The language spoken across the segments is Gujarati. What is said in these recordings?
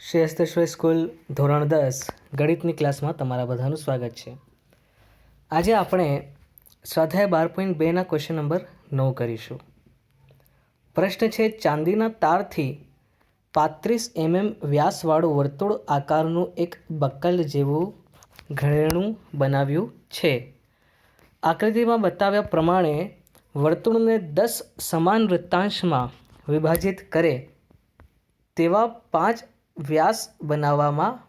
શ્રી હસ્તેશ્વર સ્કૂલ ધોરણ દસ ગણિતની ક્લાસમાં તમારા બધાનું સ્વાગત છે. આજે આપણે સ્વાધ્યાય બાર પોઈન્ટ બેના ક્વેશ્ચન નંબર નવ કરીશું. પ્રશ્ન છે, ચાંદીના તારથી પાંત્રીસ એમએમ વ્યાસવાળું વર્તુળ આકારનું એક બક્કલ જેવું ઘરેણું બનાવ્યું છે. આકૃતિમાં બતાવ્યા પ્રમાણે વર્તુળને દસ સમાન વૃત્તાંશમાં વિભાજિત કરે તેવા પાંચ વ્યાસ બનાવવામાં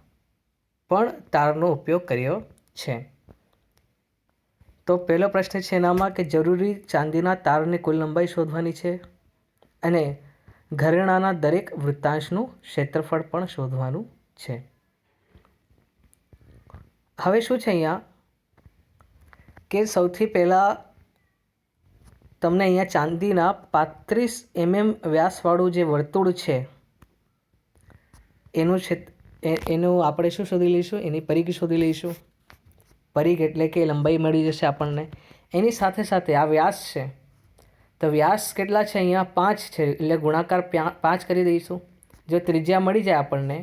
પણ તારનો ઉપયોગ કર્યો છે. તો પહેલો પ્રશ્ન છે એનામાં કે જરૂરી ચાંદીના તારની કુલ લંબાઈ શોધવાની છે અને ઘરેણાના દરેક વૃત્તાંશનું ક્ષેત્રફળ પણ શોધવાનું છે. હવે શું છે અહીંયા? કે સૌથી પહેલાં તમને અહીંયા ચાંદીના પાંત્રીસ એમએમ વ્યાસવાળું જે વર્તુળ છે એનું છે એનું આપણે શું શોધી લઈશું? એની પરિઘ શોધી લઈશું. પરિઘ એટલે કે લંબાઈ મળી જશે આપણને. એની સાથે સાથે આ વ્યાસ છે. તો વ્યાસ કેટલા છે અહીંયા? પાંચ છે. એટલે ગુણાકાર પાંચ કરી દઈશું. જો ત્રિજ્યા મળી જાય આપણને,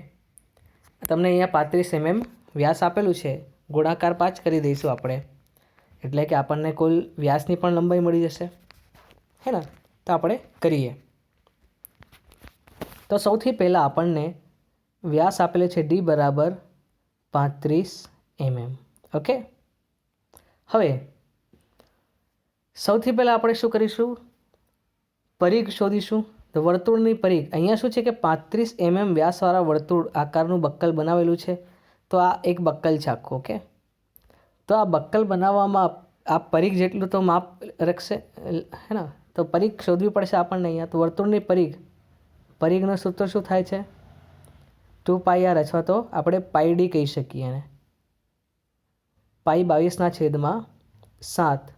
તમને અહીંયા પાંત્રીસ એમએમ વ્યાસ આપેલું છે. ગુણાકાર પાંચ કરી દઈશું આપણે. એટલે કે આપણને કુલ વ્યાસની પણ લંબાઈ મળી જશે. હે ને તો આપણે કરીએ. તો સૌથી પહેલાં આપણને વ્યાસ આપેલો છે ડી બરાબર પાંત્રીસ એમએમ. ઓકે? હવે, સૌથી પહેલાં આપણે શું કરીશું? પરીઘ શોધીશું. તો વર્તુળની પરિઘ. અહીંયા શું છે કે પાંત્રીસ એમએમ વ્યાસવાળા વર્તુળ આકારનું બક્કલ બનાવેલું છે. તો આ એક બક્કલ છે આખું, ઓકે? તો આ બક્કલ બનાવવામાં આ પરીઘ જેટલું તો માપ રખશે હે ને તો પરિઘ શોધવી પડશે આપણને અહીંયા. તો વર્તુળની પરીખ પરીઘનું સૂત્ર શું થાય છે? ટુ પાઈ આર અથવા તો આપણે પાઈ ડી કહી શકીએ એને. પાઈ બાવીસના છેદમાં સાત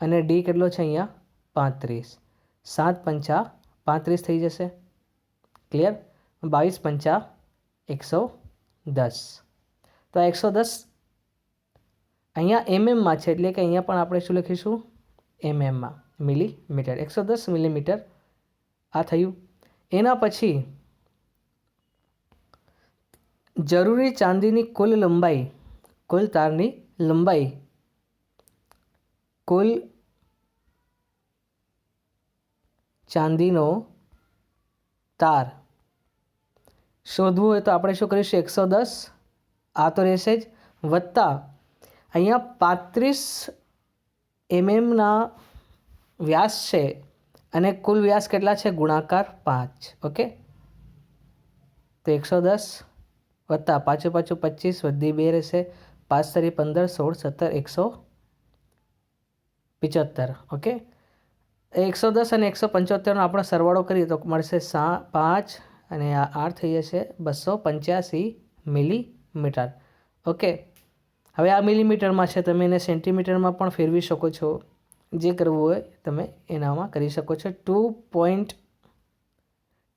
અને ડી કેટલો છે અહીંયા? પાંત્રીસ. સાત પંચા પાંત્રીસ થઈ જશે. ક્લિયર બાવીસ પંચા એકસો દસ. તો એકસો દસ અહીંયા એમએમમાં છે એટલે કે અહીંયા પણ આપણે શું લખીશું? એમએમમાં મિલીમીટર. એકસો દસ મિલીમીટર આ થયું. એના પછી જરૂરી ચાંદીની કુલ લંબાઈ, કુલ તારની લંબાઈ, કુલ ચાંદીનો તાર. શોધવું હોય તો આપણે શું કરીશું? એકસો દસ. આ તો રહેશે જ. વત્તા અહીંયા પાંત્રીસ એમએમના વ્યાસ છે અને કુલ વ્યાસ કેટલા છે? ગુણાકાર પાંચ. ઓકે? તો એકસો દસ. વત્તા પાછું પાછું પચીસ, વધી બે રહેશે. પાંચ તરી પંદર, સોળ, સત્તર, એકસો પિચોતેર ઓકે? એકસો દસ અને એકસો પંચોતેરનો આપણે સરવાળો કરીએ તો મળશે સા, પાંચ અને આ આઠ થઈ જશે બસો પંચ્યાસી મિલીમીટર. ઓકે? હવે આ મિલીમીટરમાં છે તમે એને સેન્ટીમીટરમાં પણ ફેરવી શકો છો. જે કરવું હોય તમે એનામાં કરી શકો છો. Two point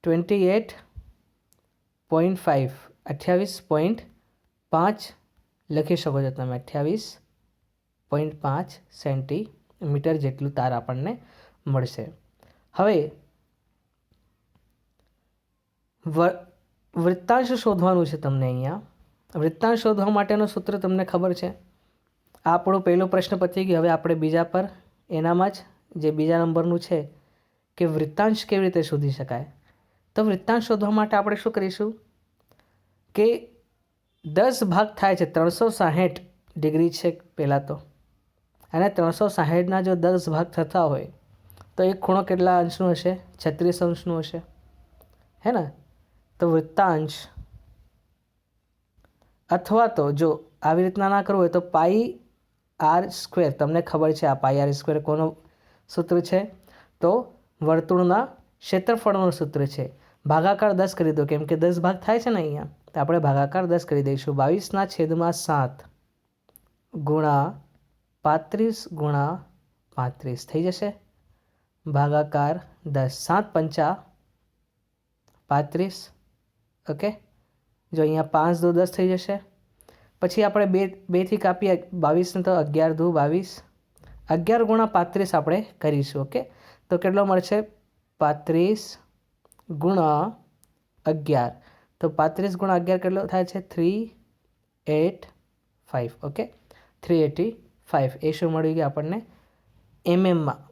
twenty eight point five અઠ્યાવીસ પોઈન્ટ પાંચ લખી શકો છો તમે, અઠ્યાવીસ પોઈન્ટ પાંચ સેન્ટીમીટર જેટલું તાર આપણને મળશે. હવે વૃત્તાંશ શોધવાનું છે તમને અહીંયા. વૃત્તાંશ શોધવા માટેનું સૂત્ર તમને ખબર છે? આપણો પહેલો પ્રશ્ન પતી ગયો. હવે આપણે બીજા પર, એનામાં જ જે બીજા નંબરનું છે, કે વૃત્તાંશ કેવી રીતે શોધી શકાય? તો વૃત્તાંશ શોધવા માટે આપણે શું કરીશું? કે દસ ભાગ થાય છે, ત્રણસો સાહીઠ ડિગ્રી છે પહેલાં તો. અને ત્રણસો સાહીઠના જો દસ ભાગ થતા હોય, તો એક ખૂણો કેટલા અંશનું હશે? છત્રીસ અંશનું હશે. હે ને? તો વૃત્તાંશ. અથવા તો જો આવી રીતના ના કરવું હોય તો પાઈ આર સ્ક્વેર. તમને ખબર છે આ પાઈ આર સ્ક્વેર કોનું સૂત્ર છે? તો વર્તુળના ક્ષેત્રફળનું સૂત્ર છે. ભાગાકાર દસ કરી દો, કેમ કે દસ ભાગ થાય છે ને અહીંયા? તો આપણે ભાગાકાર દસ કરી દઈશું. બાવીસના છેદમાં સાત ગુણા પાંત્રીસ ગુણા પાંત્રીસ થઈ જશે. ભાગાકાર દસ, સાત પંચા પાંત્રીસ, ઓકે? જો અહીંયા પાંચ દો દસ થઈ જશે. પછી આપણે બે, બેથી કાપીએ, બાવીસને તો અગિયાર દુ બાવીસ. અગિયાર ગુણા પાંત્રીસ આપણે કરીશું, ઓકે? તો કેટલો મળશે? પાંત્રીસ ગુણા અગિયાર. તો પાંત્રીસ ગુણા અગિયાર કેટલો થાય છે? Three eight five okay? Three eighty five એ શું મળી ગયું આપણને? એમએમમાં.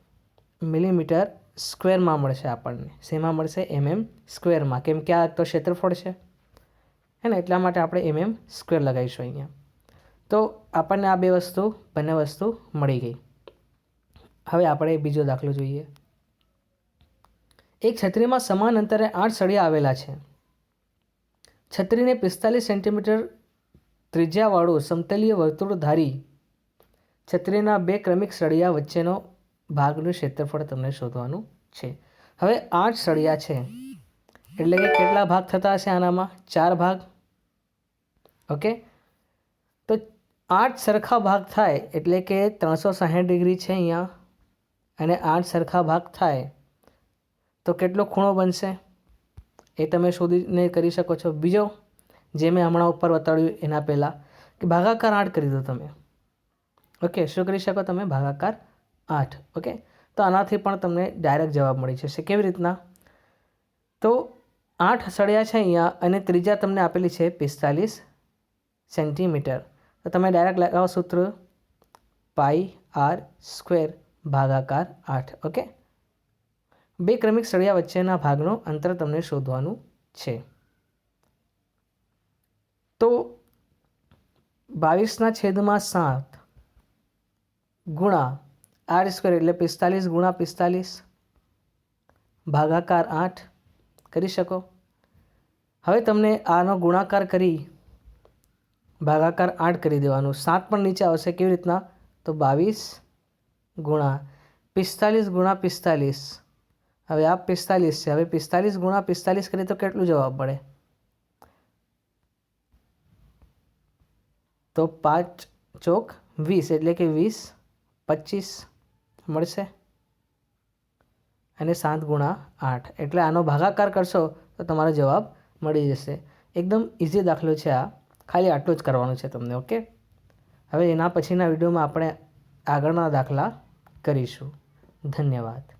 મિલીમીટર સ્ક્વેરમાં મળશે આપણને. શેમાં મળશે? એમએમ સ્ક્વેરમાં. કેમ કે આ તો ક્ષેત્રફળ છે. હે ને એટલા માટે આપણે એમએમ સ્ક્વેર લગાવીશું અહીંયા. તો આપણને આ બે વસ્તુ, બંને વસ્તુ મળી ગઈ. હવે આપણે બીજો દાખલો જોઈએ. એક છત્રીમાં સમાન અંતરે આઠ સળિયા આવેલા છે. છત્રીને પિસ્તાલીસ સેન્ટીમીટર ત્રિજ્યાવાળું સમતલીય વર્તુળ ધારી છત્રીના બે ક્રમિક સળિયા વચ્ચેનો ભાગનું ક્ષેત્રફળ તમને શોધવાનું છે. હવે આઠ સળિયા છે. એટલે કે કેટલા ભાગ થતા હશે આનામાં? ચાર ભાગ. ઓકે? તો આઠ સરખા ભાગ થાય એટલે કે ત્રણસો સાહીઠ ડિગ્રી છે અહીંયા. અને આઠ સરખા ભાગ થાય તો કેટલો ખૂણો બનશે એ તમે શોધીને કરી શકો છો. બીજો, જે મેં હમણાં ઉપર બતાડ્યું એના પહેલાં, કે ભાગાકાર આઠ કરી દો તમે. ઓકે શું કરી શકો તમે? ભાગાકાર આઠ. ઓકે તો આનાથી પણ તમને ડાયરેક્ટ જવાબ મળી જશે. કેવી રીતના? તો આઠ સળિયા છે અહીંયા અને ત્રીજા તમને આપેલી છે પિસ્તાલીસ સેન્ટીમીટર. તો તમે ડાયરેક્ટ લગાવો સૂત્ર પાઈ આર સ્ક્વેર ભાગાકાર આઠ. ઓકે બે ક્રમિક સળિયા વચ્ચેના ભાગનો અંતર તમને શોધવાનું છે. તો બાવીસના છેદમાં સાત ગુણા આર સ્ક્વેર એટલે પિસ્તાલીસ ગુણા પિસ્તાલીસ ભાગાકાર આઠ કરી શકો. હવે તમને આનો ગુણાકાર કરી ભાગાકાર આઠ કરી દેવાનું. સાત પણ નીચે આવશે કેવી રીતના? તો બાવીસ ગુણા પિસ્તાલીસ ગુણા પિસ્તાલીસ હવે આ પિસ્તાલીસ છે. હવે પિસ્તાલીસ ગુણા પિસ્તાલીસ કરીએ તો કેટલું જવાબ મળે? તો પાંચ ચોક વીસ, એટલે કે વીસ પચીસ મળશે. અને સાત ગુણા આઠ. એટલે આનો ભાગાકાર કરશો તો તમારો જવાબ મળી જશે. એકદમ ઇઝી દાખલો છે આ. ખાલી આટલું જ કરવાનું છે તમને, ઓકે? હવે એના પછીના વિડીયોમાં આપણે આગળના દાખલા કરીશું. ધન્યવાદ.